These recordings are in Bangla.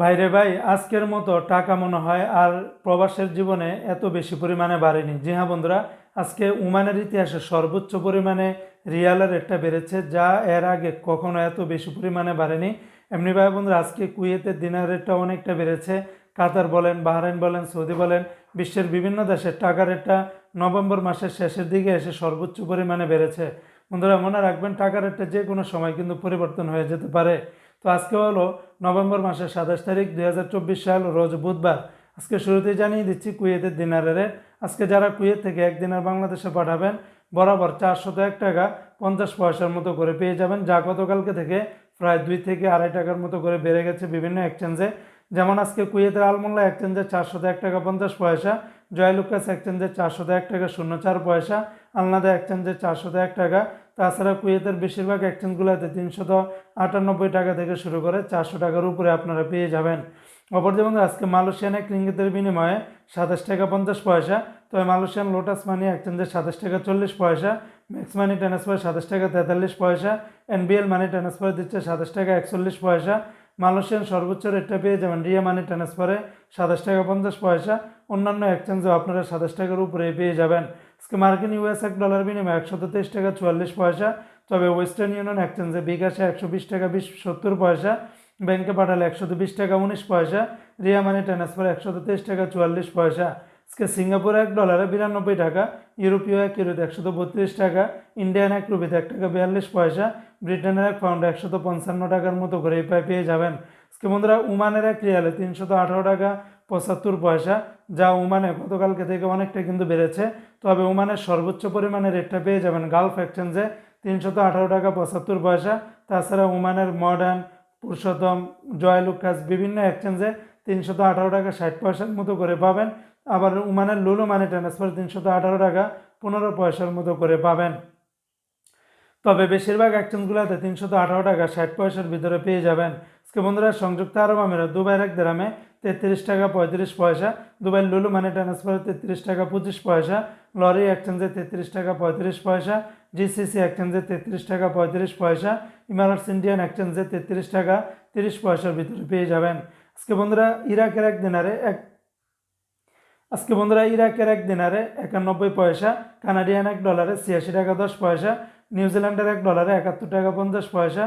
ভাইরে ভাই, আজকের মতো টাকা মনে হয় আর প্রবাসের জীবনে এত বেশি পরিমাণে বাড়েনি। জি হ্যাঁ বন্ধুরা, আজকে উমানের ইতিহাসে সর্বোচ্চ পরিমাণে রিয়ালের রেটটা বেড়েছে, যা এর আগে কখনো এত বেশি পরিমাণে বাড়েনি। এমনি ভাই বন্ধুরা, আজকে কুয়েতের দিনার রেটটা অনেকটা বেড়েছে। কাতার বলেন, বাহরাইন বলেন, সৌদি বলেন, বিশ্বের বিভিন্ন দেশের টাকা রেটটা নভেম্বর মাসের শেষের দিকে এসে সর্বোচ্চ পরিমাণে বেড়েছে। বন্ধুরা, মনে রাখবেন টাকা রেটটা যে কোনো সময় কিন্তু পরিবর্তন হয়ে যেতে পারে। তো আজকে হলো নভেম্বর মাসের সাতাশ তারিখ দুই হাজার চব্বিশ সাল, রোজ বুধবার। আজকে শুরুতেই জানিয়ে দিচ্ছি কুয়েতের দিনারের। আজকে যারা কুয়েত থেকে এক দিনার বাংলাদেশে পাঠাবেন, বরাবর চারশত এক টাকা পঞ্চাশ পয়সার মতো করে পেয়ে যাবেন, যা গতকালকে থেকে প্রায় দুই থেকে আড়াই টাকার মতো করে বেড়ে গেছে বিভিন্ন এক্সচেঞ্জে যেমন আজকে কুয়েতের আলমোল্লা এক্সচেঞ্জে চারশত এক টাকা পঞ্চাশ পয়সা, জয়লুকাস এক্সচেঞ্জে চারশত এক টাকা শূন্য চার পয়সা, আলনাদা এক্সচেঞ্জে চারশত এক টাকা তাছাড়া কুয়েতের বেশিরভাগ এক্সচেঞ্জগুলোতে তিনশত আটানব্বই টাকা থেকে শুরু করে চারশো টাকার উপরে আপনারা পেয়ে যাবেন। অপর যেমন আজকে মালয়েশিয়ান এক রিঙ্গিতের বিনিময়ে সাতাশ টাকা পঞ্চাশ পয়সা, তবে মালয়েশিয়ান লোটাস মানি এক্সচেঞ্জে সাতাশ টাকা চল্লিশ পয়সা ম্যাক্স মানি ট্রান্সফার সাতাশ টাকা তেতাল্লিশ পয়সা এনবিএল মানি ট্রান্সফার দিচ্ছে সাতাশ টাকা একচল্লিশ পয়সা। মালয়েশিয়ান সর্বোচ্চ রেটটা পেয়ে যাবেন রিয়া মানি ট্রান্সফারে সাতাশ টাকা পঞ্চাশ পয়সা। অন্যান্য এক্সচেঞ্জেও আপনারা সাতাশ টাকার উপরে পেয়ে যাবেন। আজকে মার্কিন ইউএস এক ডলার বিনিময়ে একশো তেইশ টাকা চুয়াল্লিশ পয়সা, তবে ওয়েস্টার্ন ইউনিয়ন এক্সচেঞ্জে বিকাশে একশো বিশ টাকা বিশ সত্তর পয়সা, ব্যাংকে পাঠালে একশত বিশ টাকা উনিশ পয়সা, রিয়া মানি ট্রান্সফার একশো তেইশ টাকা চুয়াল্লিশ পয়সা। আজকে সিঙ্গাপুর এক ডলারে বিরানব্বই টাকা, ইউরোপীয় এক ইউরোতে একশত বত্রিশ টাকা, ইন্ডিয়ান এক রুপিতে এক টাকা বিয়াল্লিশ পয়সা, ব্রিটেনের এক পাউন্ডে একশত পঞ্চান্ন টাকার মতো করে এই পায় পেয়ে যাবেন। আজকে বন্ধুরা, উমানের এক রিয়ালে তিনশত আঠারো টাকা পঁচাত্তর পয়সা, যা উমানে গতকালকে থেকে অনেকটা কিন্তু বেড়েছে। তবে উমানের সর্বোচ্চ পরিমাণে রেটটা পেয়ে যাবেন গালফ এক্সচেঞ্জে তিনশত আঠারো টাকা পঁচাত্তর পয়সা। তাছাড়া উমানের মডার্ন পুরুষোত্তম জয়লুকাস বিভিন্ন এক্সচেঞ্জে তিনশত আঠারো টাকা ষাট পয়সার মতো করে পাবেন। আবার উমানের লুলু মানি ট্রান্সফার তিনশত আঠারো টাকা পনেরো পয়সার মতো করে পাবেন। তবে বেশিরভাগ এক্সচেঞ্জগুলোতে তিনশত আঠারো টাকা ষাট পয়সার ভিতরে পেয়ে যাবেন। আজকে বন্ধুরা, সংযুক্ত আরব আমিরাত, দুবাইয়ের এক দেরামে তেত্রিশ টাকা পঁয়ত্রিশ পয়সা দুবাই লুলু মানি ট্রান্সফারে তেত্রিশ টাকা পঁচিশ পয়সা, লরি এক্সচেঞ্জে তেত্রিশ টাকা পঁয়ত্রিশ পয়সা জিসিসি এক্সচেঞ্জে তেত্রিশ টাকা পঁয়ত্রিশ পয়সা ইমারাটস ইন্ডিয়ান এক্সচেঞ্জে তেত্রিশ টাকা তিরিশ পয়সার ভিতরে পেয়ে যাবেন। আজকে বন্ধুরা, ইরাকের এক দিনারে এক আজকে বন্ধুরা, ইরাকের এক দিনারে একানব্বই পয়সা, কানাডিয়ান এক ডলারে ছিয়াশি টাকা দশ পয়সা, নিউজিল্যান্ডের এক ডলারে একাত্তর টাকা পঞ্চাশ পয়সা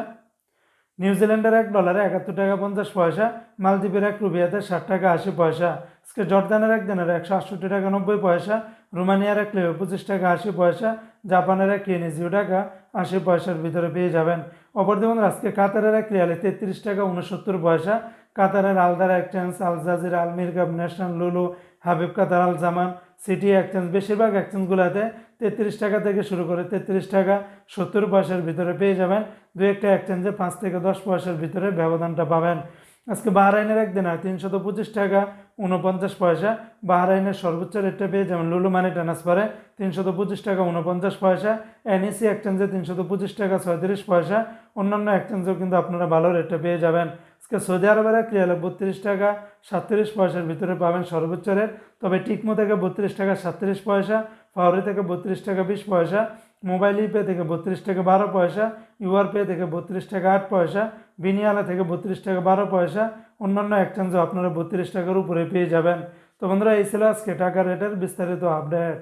নিউজিল্যান্ডের এক ডলারে একাত্তর টাকা পঞ্চাশ পয়সা মালদ্বীপের এক রুবিয়াতে ষাট টাকা আশি পয়সা, আজকে জর্দানের এক দিনের একশো আটষট্টি টাকা নব্বই পয়সা, রোমানিয়ার এক লেবে পঁচিশ টাকা আশি পয়সা, জাপানের এক কেনি জিরো টাকা আশি পয়সার ভিতরে পেয়ে যাবেন। অপরদিকে আজকে কাতারের এক রিয়ালে তেত্রিশ টাকা উনসত্তর পয়সা কাতারের আলদার এক্সচেঞ্জ, আল জাজির আলমির cup national Lulu, Habib Qatar, Al Zaman, city exchange, বেশিরভাগ এক্সচেঞ্জগুলোতে তেত্রিশ টাকা থেকে শুরু করে তেত্রিশ টাকা সত্তর পয়সার ভিতরে পেয়ে যাবেন। দু একটা এক্সচেঞ্জে পাঁচ থেকে দশ পয়সার ভিতরে ব্যবধানটা পাবেন। আজকে বাহরাইনের একদিন হয়, তিনশত পঁচিশ টাকা উনপঞ্চাশ পয়সা। বাহরাইনের সর্বোচ্চ রেটটা পেয়ে যাবেন লুলু মানি ট্রান্সফারে তিনশত পঁচিশ টাকা উনপঞ্চাশ পয়সা। এনইসি এক্সচেঞ্জে তিনশত পঁচিশ টাকা ছয়ত্রিশ পয়সা। অন্যান্য এক্সচেঞ্জেও কিন্তু আপনারা ভালো রেটটা পেয়ে যাবেন। আজকে সৌদি আরবের এক রিয়ালে বত্রিশ টাকা সাতত্রিশ পয়সার ভিতরে পাবেন সর্বোচ্চ রেট। তবে টিকমো থেকে বত্রিশ টাকা সাতত্রিশ পয়সা ফাউরি থেকে বত্রিশ টাকা বিশ পয়সা, মোবাইল ইপে থেকে বত্রিশ টাকা বারো পয়সা, ইউআর পে থেকে বত্রিশ টাকা আট পয়সা, বিনিয়ালা থেকে বত্রিশ টাকা বারো পয়সা, অন্যান্য এক্সচেঞ্জও আপনারা বত্রিশ টাকার উপরে পেয়ে যাবেন। তো বন্ধুরা, এই ছিল আজকে টাকা রেটের বিস্তারিত আপডেট।